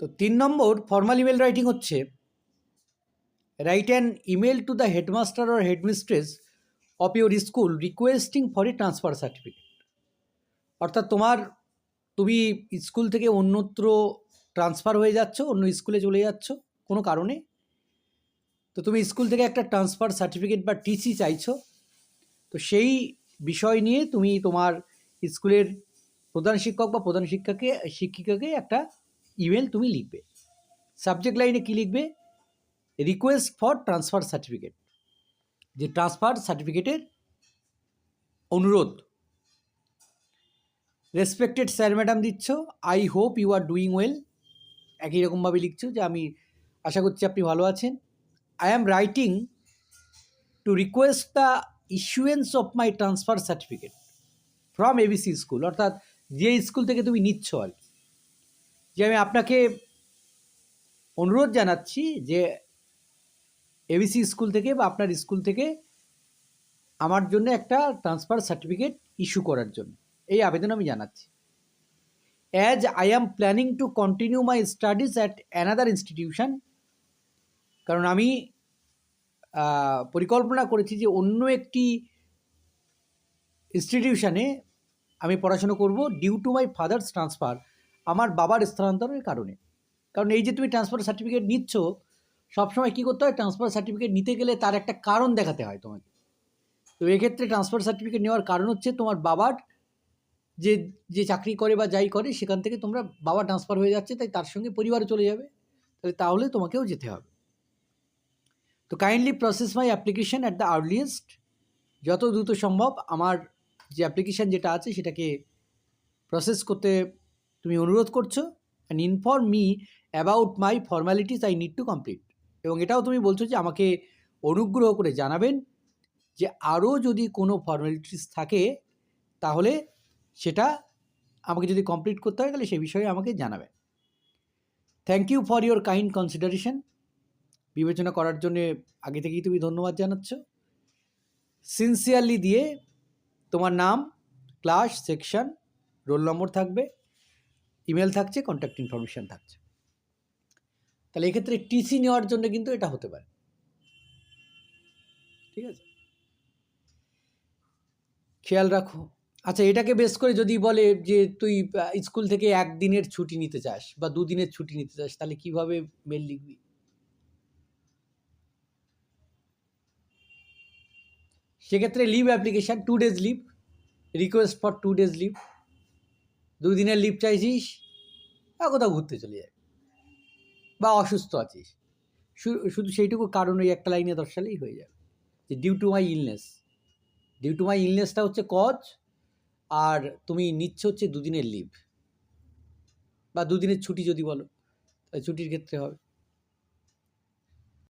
তো তিন নম্বর ফর্মাল ইমেল রাইটিং হচ্ছে write an email to the headmaster or headmistress of your school requesting for a transfer certificate অর্থাৎ তোমার, তুমি স্কুল থেকে অন্যত্র ট্রান্সফার হয়ে যাচ্ছ, অন্য স্কুলে চলে যাচ্ছ, কোনো কারণে। তো তুমি স্কুল থেকে একটা ট্রান্সফার সার্টিফিকেট বা টিসি চাইছো, তো সেই বিষয় নিয়ে তুমি তোমার স্কুলের প্রধান শিক্ষক বা প্রধান শিক্ষাকে, শিক্ষিকাকে একটা ইমেল তুমি লিখবে। সাবজেক্ট লাইনে কী লিখবে? Request for transfer certificate. যে ট্রান্সফার সার্টিফিকেটের অনুরোধ। রেসপেক্টেড স্যার, ম্যাডাম দিচ্ছ। I hope you are doing well. একই রকমভাবে লিখছো যে আমি আশা করছি আপনি ভালো আছেন। I am writing to request the issuance of my transfer certificate from ABC school. অর্থাৎ যে স্কুল থেকে তুমি নিচ্ছ আর কি। যে আমি আপনাকে অনুরোধ জানাচ্ছি যে এবিসি স্কুল থেকে বা আপনার স্কুল থেকে আমার জন্য একটা ট্রান্সফার সার্টিফিকেট ইস্যু করার জন্য। এই আবেদন আমি জানাচ্ছি। As I am planning to continue my studies at another institution কারণ আমি পরিকল্পনা করেছি যে অন্য একটি ইনস্টিটিউশনে আমি পড়াশুনো করব due to my father's transfer আমার বাবার স্থানান্তরের কারণে। কারণ এই যে তুমি ট্রান্সফার সার্টিফিকেট নিচ্ছ, সবসময় কী করতে হয়? ট্রান্সফার সার্টিফিকেট নিতে গেলে তার একটা কারণ দেখাতে হয় তোমাকে। তো এক্ষেত্রে ট্রান্সফার সার্টিফিকেট নেওয়ার কারণ হচ্ছে তোমার বাবার যে যে চাকরি করে বা যাই করে, সেখান থেকে তোমরা বাবা ট্রান্সফার হয়ে যাচ্ছে, তাই তার সঙ্গে পরিবারে চলে যাবে। তাহলে তাহলে তোমাকেও যেতে হবে। তো kindly process my application at the earliest যত দ্রুত সম্ভব আমার যে অ্যাপ্লিকেশান যেটা আছে, সেটাকে প্রসেস করতে তুমি অনুরোধ করছ and inform me about my formalities I need to complete এবং এটাও তুমি বলছো যে আমাকে অনুগ্রহ করে জানাবেন যে আরও যদি কোনো ফর্ম্যালিটিস থাকে, তাহলে সেটা আমাকে যদি কমপ্লিট করতে হয়, তাহলে সে বিষয়ে আমাকে জানাবেন thank you for your kind consideration বিবেচনা করার জন্যে আগে থেকেই তুমি ধন্যবাদ জানাচ্ছ। সিনসিয়ারলি দিয়ে তোমার নাম ক্লাস সেকশন রোল নম্বর থাকবে। ইমেল থাকছে কন্ট্যাক্ট ইনফরমেশান থাকছে। তাহলে এক্ষেত্রে টিসি নেওয়ার জন্য কিন্তু এটা হতে পারে। ঠিক আছে? খেয়াল রাখো। আচ্ছা এটাকে বেস করে যদি বলে যে, তুই স্কুল থেকে একদিনের ছুটি নিতে চাস বা দুদিনের ছুটি নিতে চাস, তাহলে কীভাবে মেল লিখবি? সেক্ষেত্রে leave application two days leave request for two days leave দুদিনের লিভ চাইছিস, বা কোথাও ঘুরতে চলে যাবে, বা অসুস্থ আছিস। শুধু সেইটুকু কারণ ওই একটা লাইনে দর্শালেই হয়ে যাবে। যে due to my illness due to my ইলনেসটা হচ্ছে কজ আর তুমি নিচ্ছ হচ্ছে দুদিনের লিভ বা দুদিনের ছুটি যদি বলো ছুটির ক্ষেত্রে হবে।